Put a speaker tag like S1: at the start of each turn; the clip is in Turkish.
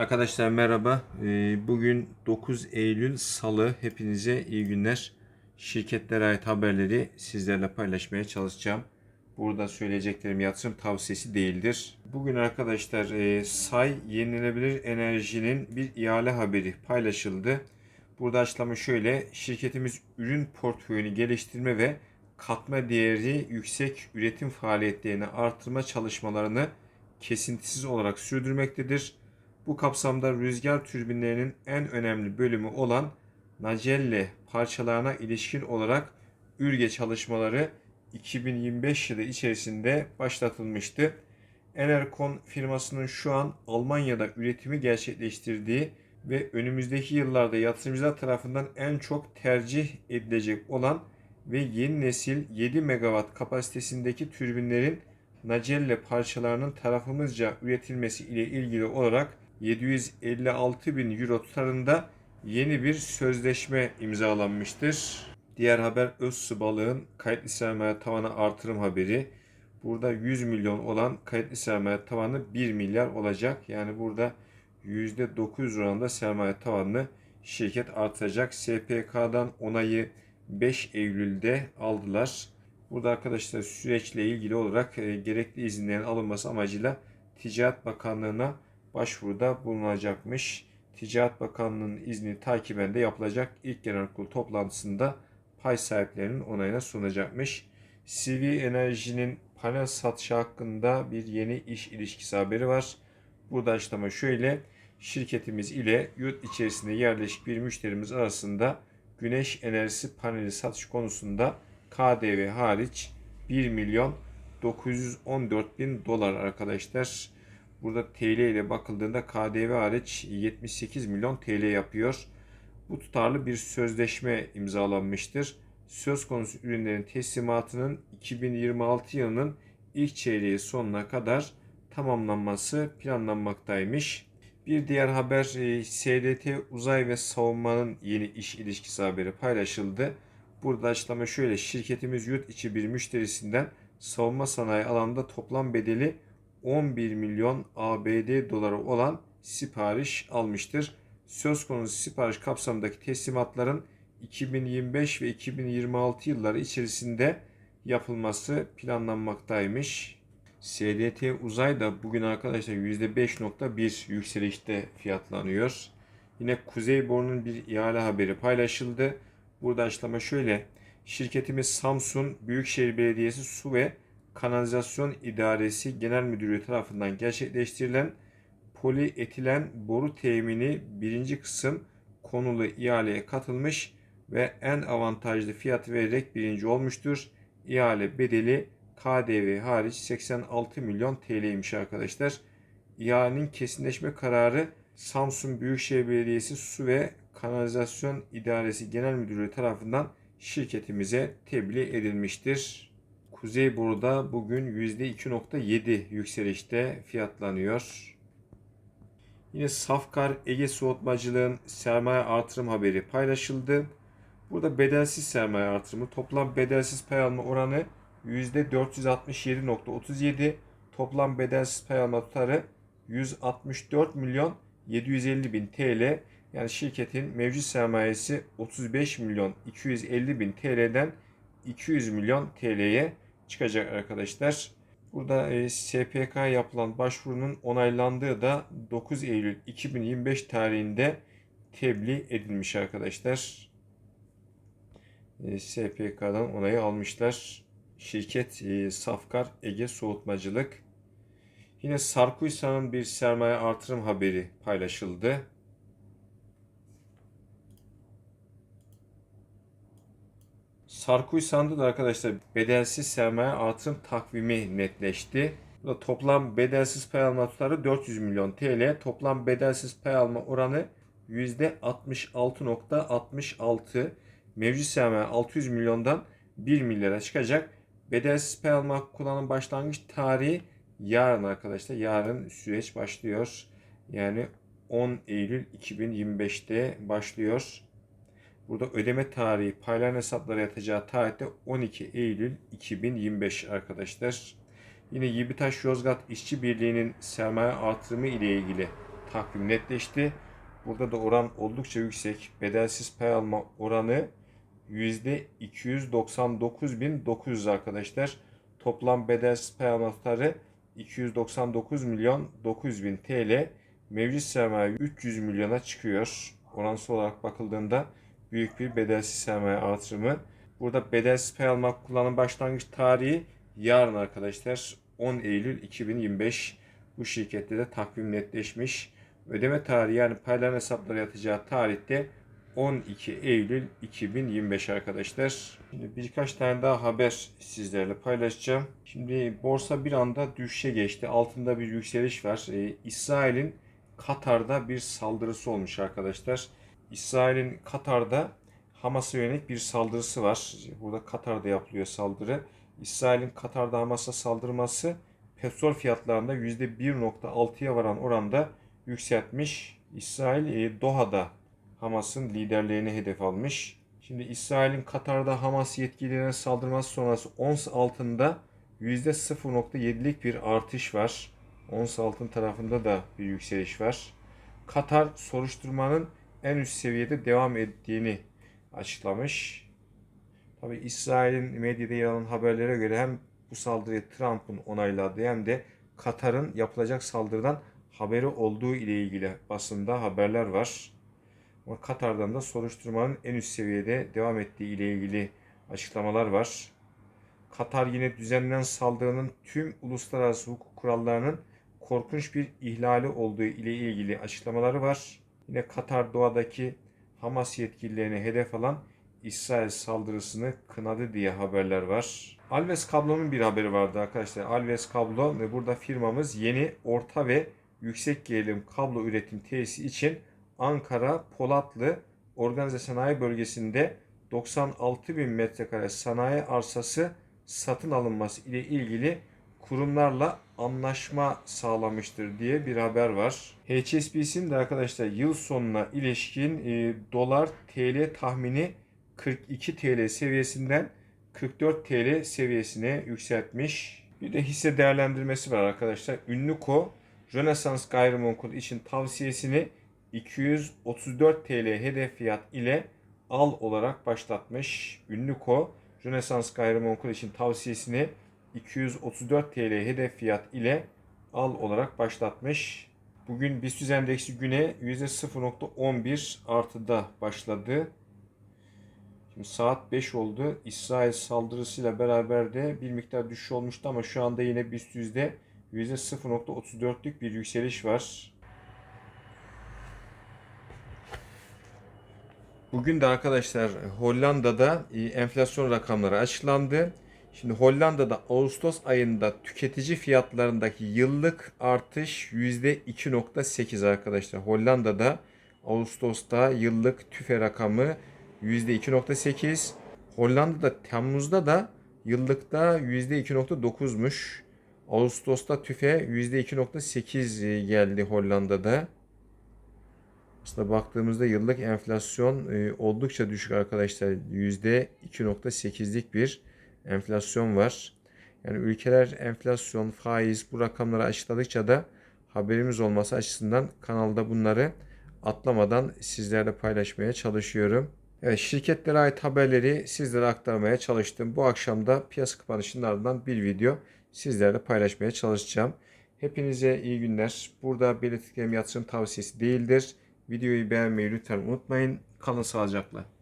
S1: Arkadaşlar merhaba. Ee, Bugün 9 Eylül Salı. Hepinize iyi günler. Şirketlere ait haberleri sizlerle paylaşmaya çalışacağım. Burada söyleyeceklerim yatırım tavsiyesi değildir. Bugün arkadaşlar e, say yenilenebilir enerjinin bir ihale haberi paylaşıldı. Burada açıklama şöyle. Şirketimiz ürün portföyünü geliştirme ve katma değeri yüksek üretim faaliyetlerini artırma çalışmalarını kesintisiz olarak sürdürmektedir. Bu kapsamda rüzgar türbinlerinin en önemli bölümü olan Nacelle parçalarına ilişkin olarak ürge çalışmaları 2025 yılı içerisinde başlatılmıştı. Enercon firmasının şu an Almanya'da üretimi gerçekleştirdiği ve önümüzdeki yıllarda yatırımcılar tarafından en çok tercih edilecek olan ve yeni nesil 7 megawatt kapasitesindeki türbinlerin Nacelle parçalarının tarafımızca üretilmesi ile ilgili olarak 756 bin euro tutarında yeni bir sözleşme imzalanmıştır. Diğer haber Özsu Balığın kayıtlı sermaye tavanı artırım haberi. Burada 100 milyon olan kayıtlı sermaye tavanı 1 milyar olacak. Yani burada %900 oranında sermaye tavanını şirket artıracak. SPK'dan onayı 5 Eylül'de aldılar. Burada arkadaşlar süreçle ilgili olarak e, gerekli izinlerin alınması amacıyla Ticaret Bakanlığı'na başvuruda bulunacakmış. Ticaret Bakanlığı'nın izni takiben de yapılacak ilk genel kurul toplantısında pay sahiplerinin onayına sunacakmış. CV Enerji'nin panel satışı hakkında bir yeni iş ilişkisi haberi var. Burada açıklama şöyle. Şirketimiz ile yurt içerisinde yerleşik bir müşterimiz arasında güneş enerjisi paneli satış konusunda KDV hariç 1 milyon 914 bin dolar arkadaşlar. Burada TL ile bakıldığında KDV hariç 78 milyon TL yapıyor. Bu tutarlı bir sözleşme imzalanmıştır. Söz konusu ürünlerin teslimatının 2026 yılının ilk çeyreği sonuna kadar tamamlanması planlanmaktaymış. Bir diğer haber e, SDT Uzay ve Savunma'nın yeni iş ilişkisi haberi paylaşıldı. Burada açıklama şöyle. Şirketimiz yurt içi bir müşterisinden savunma sanayi alanında toplam bedeli 11 milyon ABD doları olan sipariş almıştır. Söz konusu sipariş kapsamındaki teslimatların 2025 ve 2026 yılları içerisinde yapılması planlanmaktaymış. SDT Uzay da bugün arkadaşlar %5.1 yükselişte fiyatlanıyor. Yine Kuzey Boru'nun bir ihale haberi paylaşıldı. Burada açıklama şöyle. Şirketimiz Samsun Büyükşehir Belediyesi Su ve Kanalizasyon İdaresi Genel Müdürlüğü tarafından gerçekleştirilen polietilen boru temini birinci kısım konulu ihaleye katılmış ve en avantajlı fiyat vererek birinci olmuştur. İhale bedeli KDV hariç 86 milyon TL'ymiş arkadaşlar. İhalenin kesinleşme kararı Samsun Büyükşehir Belediyesi Su ve Kanalizasyon İdaresi Genel Müdürlüğü tarafından şirketimize tebliğ edilmiştir. Kuzey Boru'da bugün %2.7 yükselişte fiyatlanıyor. Yine Safkar Ege Soğutmacılığın sermaye artırım haberi paylaşıldı. Burada bedelsiz sermaye artırımı toplam bedelsiz pay alma oranı %467.37 toplam bedelsiz pay alma tutarı 164 milyon 750 bin TL yani şirketin mevcut sermayesi 35 milyon 250 bin TL'den 200 milyon TL'ye çıkacak arkadaşlar. Burada e, SPK yapılan başvurunun onaylandığı da 9 Eylül 2025 tarihinde tebliğ edilmiş arkadaşlar. E, SPK'dan onayı almışlar. Şirket e, Safkar Ege Soğutmacılık. Yine Sarkuysa'nın bir sermaye artırım haberi paylaşıldı. Sarkuysan'da da arkadaşlar bedelsiz sermaye artırım takvimi netleşti. Burada toplam bedelsiz pay alma tutarı 400 milyon TL. Toplam bedelsiz pay alma oranı %66.66. Mevcut sermaye 600 milyondan 1 milyara çıkacak. Bedelsiz pay alma kullanım başlangıç tarihi yarın arkadaşlar. Yarın süreç başlıyor. Yani 10 Eylül 2025'te başlıyor. Burada ödeme tarihi paylanan hesaplara yatacağı tarihte 12 Eylül 2025 arkadaşlar. Yine Yibitaş Yozgat İşçi Birliği'nin sermaye artırımı ile ilgili takvim netleşti. Burada da oran oldukça yüksek. Bedelsiz pay alma oranı %299.900 arkadaşlar. Toplam bedelsiz pay alma tutarı 299 milyon 900 bin TL. Mevcut sermaye 300 milyona çıkıyor. Oransal olarak bakıldığında büyük bir bedelsiz sermaye artırımı. Burada bedelsiz pay alma kullanım başlangıç tarihi yarın arkadaşlar 10 Eylül 2025 bu şirkette de takvim netleşmiş. Ödeme tarihi yani payların hesaplara yatacağı tarihte 12 Eylül 2025 arkadaşlar. Şimdi birkaç tane daha haber sizlerle paylaşacağım. Şimdi borsa bir anda düşüşe geçti. Altında bir yükseliş var. Ee, İsrail'in Katar'da bir saldırısı olmuş arkadaşlar. İsrail'in Katar'da Hamas'a yönelik bir saldırısı var. Burada Katar'da yapılıyor saldırı. İsrail'in Katar'da Hamas'a saldırması petrol fiyatlarında %1.6'ya varan oranda yükseltmiş. İsrail e, Doha'da Hamas'ın liderlerini hedef almış. Şimdi İsrail'in Katar'da Hamas yetkililerine saldırması sonrası ons altında %0.7'lik bir artış var. Ons altın tarafında da bir yükseliş var. Katar soruşturmanın en üst seviyede devam ettiğini açıklamış. Tabi İsrail'in medyada yer alan haberlere göre hem bu saldırıyı Trump'ın onayladığı hem de Katar'ın yapılacak saldırıdan haberi olduğu ile ilgili basında haberler var. Ama Katar'dan da soruşturmanın en üst seviyede devam ettiği ile ilgili açıklamalar var. Katar yine düzenlenen saldırının tüm uluslararası hukuk kurallarının korkunç bir ihlali olduğu ile ilgili açıklamaları var. Yine Katar doğadaki Hamas yetkililerini hedef alan İsrail saldırısını kınadı diye haberler var. Alves Kablo'nun bir haberi vardı arkadaşlar. Alves Kablo ve burada firmamız yeni orta ve yüksek gerilim kablo üretim tesisi için Ankara Polatlı Organize Sanayi Bölgesi'nde 96 bin metrekare sanayi arsası satın alınması ile ilgili kurumlarla anlaşma sağlamıştır diye bir haber var. HSBC'nin de arkadaşlar yıl sonuna ilişkin e, dolar TL tahmini 42 TL seviyesinden 44 TL seviyesine yükseltmiş. Bir de hisse değerlendirmesi var arkadaşlar. Ünlüko Rönesans gayrimenkul için tavsiyesini 234 TL hedef fiyat ile al olarak başlatmış. Ünlüko Rönesans gayrimenkul için tavsiyesini 234 TL hedef fiyat ile al olarak başlatmış. Bugün BIST endeksi güne %0.11 artıda başladı. Şimdi saat 5 oldu. İsrail saldırısıyla beraber de bir miktar düşüş olmuştu ama şu anda yine BIST yüzde 0.34'lük bir yükseliş var. Bugün de arkadaşlar Hollanda'da e, enflasyon rakamları açıklandı. Şimdi Hollanda'da Ağustos ayında tüketici fiyatlarındaki yıllık artış %2.8 arkadaşlar. Hollanda'da Ağustos'ta yıllık tüfe rakamı %2.8. Hollanda'da Temmuz'da da yıllıkta %2.9'muş. Ağustos'ta tüfe %2.8 geldi Hollanda'da. Aslında baktığımızda yıllık enflasyon e, oldukça düşük arkadaşlar. %2.8'lik bir enflasyon var. Yani ülkeler enflasyon, faiz bu rakamları açıkladıkça da haberimiz olması açısından kanalda bunları atlamadan sizlerle paylaşmaya çalışıyorum. Evet şirketlere ait haberleri sizlere aktarmaya çalıştım. Bu akşam da piyasa kapanışının ardından bir video sizlerle paylaşmaya çalışacağım. Hepinize iyi günler. Burada belirttiklerim yatırım tavsiyesi değildir. Videoyu beğenmeyi lütfen unutmayın. Kalın sağlıcakla.